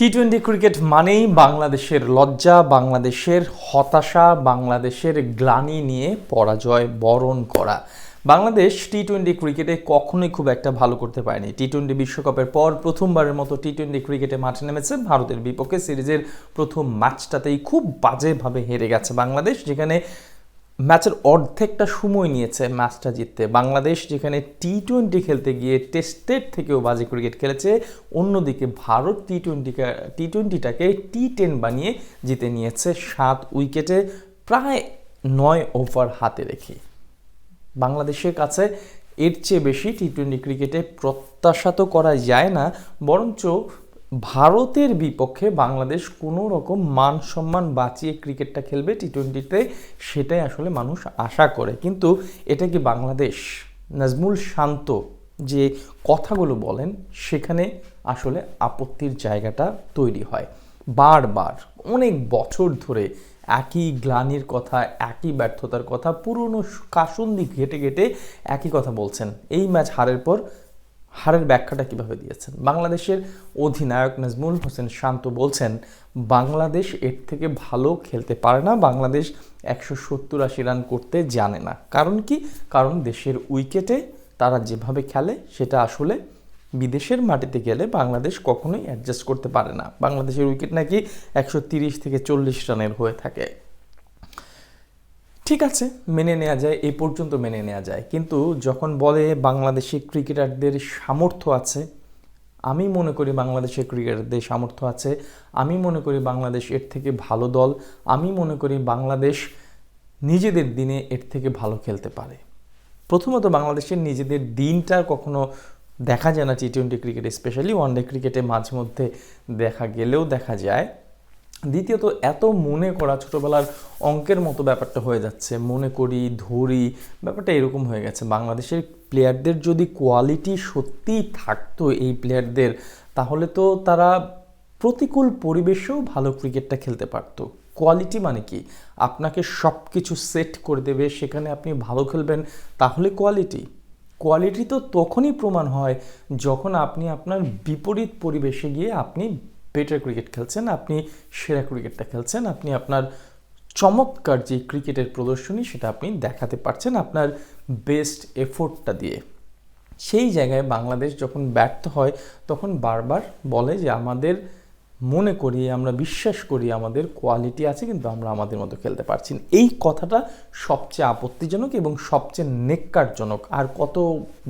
টি twenty cricket মানেই বাংলাদেশের লজ্জা, বাংলাদেশের হতাশা, বাংলাদেশের গ্লানি নিয়ে পরাজয় বরণ করা। বাংলাদেশ টি টোয়েন্টি ক্রিকেটে কখনোই খুব একটা ভালো করতে পারেনি। টি টোয়েন্টি বিশ্বকাপের পর প্রথমবারের মতো টি টোয়েন্টি ক্রিকেটে মাঠে নেমেছে। ভারতের বিপক্ষে সিরিজের প্রথম ম্যাচটাতেই খুব বাজেভাবে হেরে গেছে বাংলাদেশ, যেখানে ম্যাচের অর্ধেকটা সময় নিয়েছে ম্যাচটা জিততে। বাংলাদেশ যেখানে টি টোয়েন্টি খেলতে গিয়ে টেস্টের থেকেও বাজে ক্রিকেট খেলেছে, অন্যদিকে ভারত টি টোয়েন্টি টি টোয়েন্টিটাকে টি টেন বানিয়ে জিতে নিয়েছে সাত উইকেটে, প্রায় নয় ওভার হাতে রেখে। বাংলাদেশের কাছে এর চেয়ে বেশি টি টোয়েন্টি ক্রিকেটে প্রত্যাশা তো করা যায় না, বরঞ্চ ভারতের বিপক্ষে বাংলাদেশ কোনো রকম মান সম্মান বাঁচিয়ে ক্রিকেটটা খেলবে টি টোয়েন্টিতে সেটাই আসলে মানুষ আশা করে। কিন্তু এটা কি বাংলাদেশ? নাজমুল শান্ত যে কথাগুলো বলেন, সেখানে আসলে আপত্তির জায়গাটা তৈরি হয়। বারবার, অনেক বছর ধরে একই গ্লানির কথা, একই ব্যর্থতার কথা, পুরনো কাসন্দি ঘেটে ঘেটে একই কথা বলছেন। এই ম্যাচ হারের পর হারের ব্যাখ্যাটা কীভাবে দিয়েছেন? বাংলাদেশের অধিনায়ক নাজমুল হোসেন শান্ত বলছেন, বাংলাদেশ এর থেকে ভালো খেলতে পারে না, বাংলাদেশ একশো সত্তর আশি রান করতে জানে না। কারণ কি? কারণ দেশের উইকেটে তারা যেভাবে খেলে, সেটা আসলে বিদেশের মাটিতে গেলে বাংলাদেশ কখনোই অ্যাডজাস্ট করতে পারে না। বাংলাদেশের উইকেট নাকি একশো তিরিশ থেকে চল্লিশ রানের হয়ে থাকে। ঠিক আছে, মেনে নেওয়া যায় এই পর্যন্ত মেনে নেওয়া যায়। কিন্তু যখন বলে বাংলাদেশি ক্রিকেটারদের সামর্থ্য আছে, আমি মনে করি বাংলাদেশের ক্রিকেটারদের সামর্থ্য আছে, আমি মনে করি বাংলাদেশ এর থেকে ভালো দল, আমি মনে করি বাংলাদেশ নিজেদের দিনে এর থেকে ভালো খেলতে পারে। প্রথমত বাংলাদেশের নিজেদের দিনটা কখনো দেখা যায় না টি টোয়েন্টি ক্রিকেটে স্পেশালি ওয়ানডে ক্রিকেটে মাঝে মধ্যে দেখা গেলেও দেখা যায়। দ্বিতীয়ত, এত মনে করা ছোটোবেলার অঙ্কের মতো ব্যাপারটা হয়ে যাচ্ছে। মনে করি, ধরি, ব্যাপারটা এরকম হয়ে গেছে। বাংলাদেশের প্লেয়ারদের যদি কোয়ালিটি সত্যিই থাকতো এই প্লেয়ারদের তাহলে তো তারা প্রতিকূল পরিবেশেও ভালো ক্রিকেটটা খেলতে পারতো। কোয়ালিটি মানে কি? আপনাকে সব কিছু সেট করে দেবে, সেখানে আপনি ভালো খেলবেন, তাহলে কোয়ালিটি কোয়ালিটি তো তখনই প্রমাণ হয় যখন আপনি আপনার বিপরীত পরিবেশে গিয়ে আপনি বেটার ক্রিকেট খেলছেন, আপনি সেরা ক্রিকেটটা খেলছেন, আপনি আপনার চমৎকার যে ক্রিকেটের প্রদর্শনী সেটা আপনি দেখাতে পারছেন আপনার বেস্ট এফোর্টটা দিয়ে। সেই জায়গায় বাংলাদেশ যখন ব্যর্থ হয়, তখন বারবার বলে যে, আমাদের মনে করি, আমরা বিশ্বাস করি, আমাদের কোয়ালিটি আছে, কিন্তু আমরা আমাদের মতো খেলতে পারছি না। এই কথাটা সবচেয়ে আপত্তিজনক এবং সবচেয়ে নেককারজনক। আর কত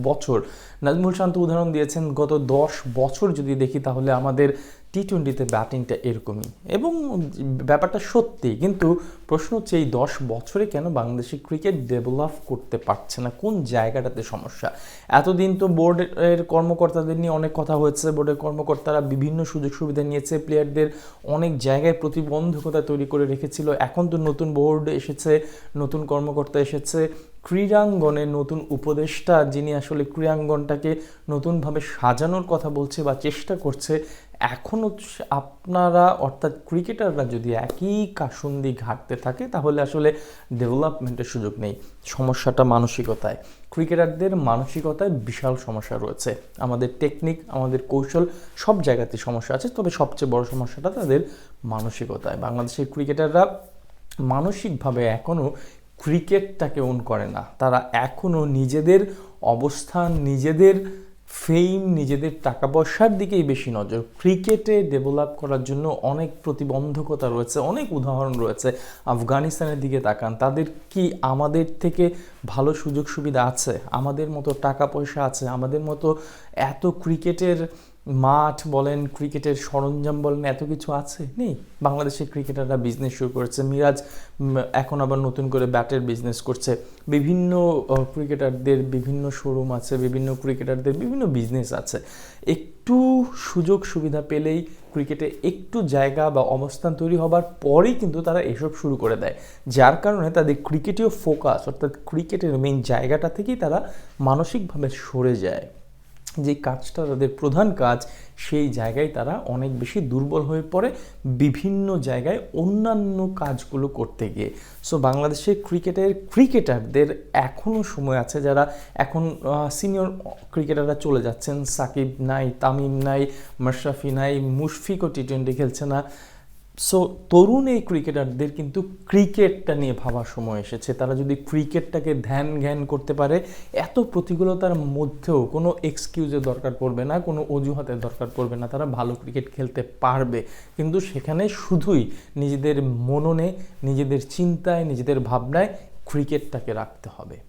বছর? নাজমুল শান্ত উদাহরণ দিয়েছেন, গত দশ বছর যদি দেখি, তাহলে আমাদের টি টোয়েন্টিতে ব্যাটিংটা এরকমই। এবং ব্যাপারটা সত্যি কিন্তু প্রশ্ন হচ্ছে এই দশ বছরে কেন বাংলাদেশি ক্রিকেট ডেভেলপ করতে পারছে না? কোন জায়গাটাতে সমস্যা? এতদিন তো বোর্ডের কর্মকর্তাদের নিয়ে অনেক কথা হয়েছে। বোর্ডের কর্মকর্তারা বিভিন্ন সুযোগ সুবিধা নিয়েছে। প্লেয়ারদের অনেক জায়গায় প্রতিবন্ধকতা তৈরি করে রেখেছিল। এখন তো নতুন বোর্ড এসেছে, নতুন কর্মকর্তা এসেছে। ক্রীড়াঙ্গনে নতুন উপদেষ্টা যিনি আসলে ক্রীড়াঙ্গনটাকে নতুনভাবে সাজানোর কথা বলছে বা চেষ্টা করছে এখনও আপনারা, অর্থাৎ ক্রিকেটাররা যদি একই কাসুন্দি ঘাটতে থাকে, তাহলে আসলে ডেভেলপমেন্টের সুযোগ নেই সমস্যাটা মানসিকতায়। ক্রিকেটারদের মানসিকতায় বিশাল সমস্যা রয়েছে। আমাদের টেকনিক আমাদের কৌশল সব জায়গাতে সমস্যা আছে, তবে সবচেয়ে বড় সমস্যাটা তাদের মানসিকতায়। বাংলাদেশের ক্রিকেটাররা মানসিকভাবে এখনও ক্রিকেটটাকে ওন করে না। তারা এখনও নিজেদের অবস্থান, নিজেদের ফেম নিজেদের টাকা পয়সার দিকেই বেশি নজর। ক্রিকেটে ডেভেলপ করার জন্য অনেক প্রতিবন্ধকতা রয়েছে, অনেক উদাহরণ রয়েছে। আফগানিস্তানের দিকে তাকান, তাদের কি আমাদের থেকে ভালো সুযোগ সুবিধা আছে? আমাদের মতো টাকা পয়সা আছে? আমাদের মতো এত ক্রিকেটের মাঠ বলেন, ক্রিকেটের সরঞ্জাম বলেন, এত কিছু আছে? নেই। বাংলাদেশের ক্রিকেটাররা বিজনেস শুরু করেছে। মিরাজ এখন আবার নতুন করে ব্যাটের বিজনেস করছে। বিভিন্ন ক্রিকেটারদের বিভিন্ন শোরুম আছে, বিভিন্ন ক্রিকেটারদের বিভিন্ন বিজনেস আছে। একটু সুযোগ সুবিধা পেলেই ক্রিকেটে একটু জায়গা বা অবস্থান তৈরি হবার পরেই কিন্তু তারা এসব শুরু করে দেয়। যার কারণে তাদের ক্রিকেটীয় ফোকাস অর্থাৎ ক্রিকেটের মেইন জায়গাটা থেকেই তারা মানসিকভাবে সরে যায়। যে কাজটা তাদের প্রধান কাজ, সেই জায়গায় তারা অনেক বেশি দুর্বল হয়ে পড়ে বিভিন্ন জায়গায় অন্যান্য কাজগুলো করতে গিয়ে। সো বাংলাদেশের ক্রিকেটের, ক্রিকেটারদের এখনও সময় আছে যারা এখন সিনিয়র ক্রিকেটাররা চলে যাচ্ছেন। সাকিব নাই, তামিম নাই, মাশরাফি নাই, মুশফিকও টি টোয়েন্টি খেলছে না। সো তরুণ এই ক্রিকেটারদের কিন্তু ক্রিকেটটা নিয়ে ভাবার সময় এসেছে। তারা যদি ক্রিকেটটাকে ধ্যান জ্ঞান করতে পারে, এত প্রতিকূলতার মধ্যেও কোনো এক্সকিউজের দরকার পড়বে না, কোনো অজুহাতের দরকার পড়বে না, তারা ভালো ক্রিকেট খেলতে পারবে। কিন্তু সেখানে শুধুই নিজেদের মননে, নিজেদের চিন্তায়, নিজেদের ভাবনায় ক্রিকেটটাকে রাখতে হবে।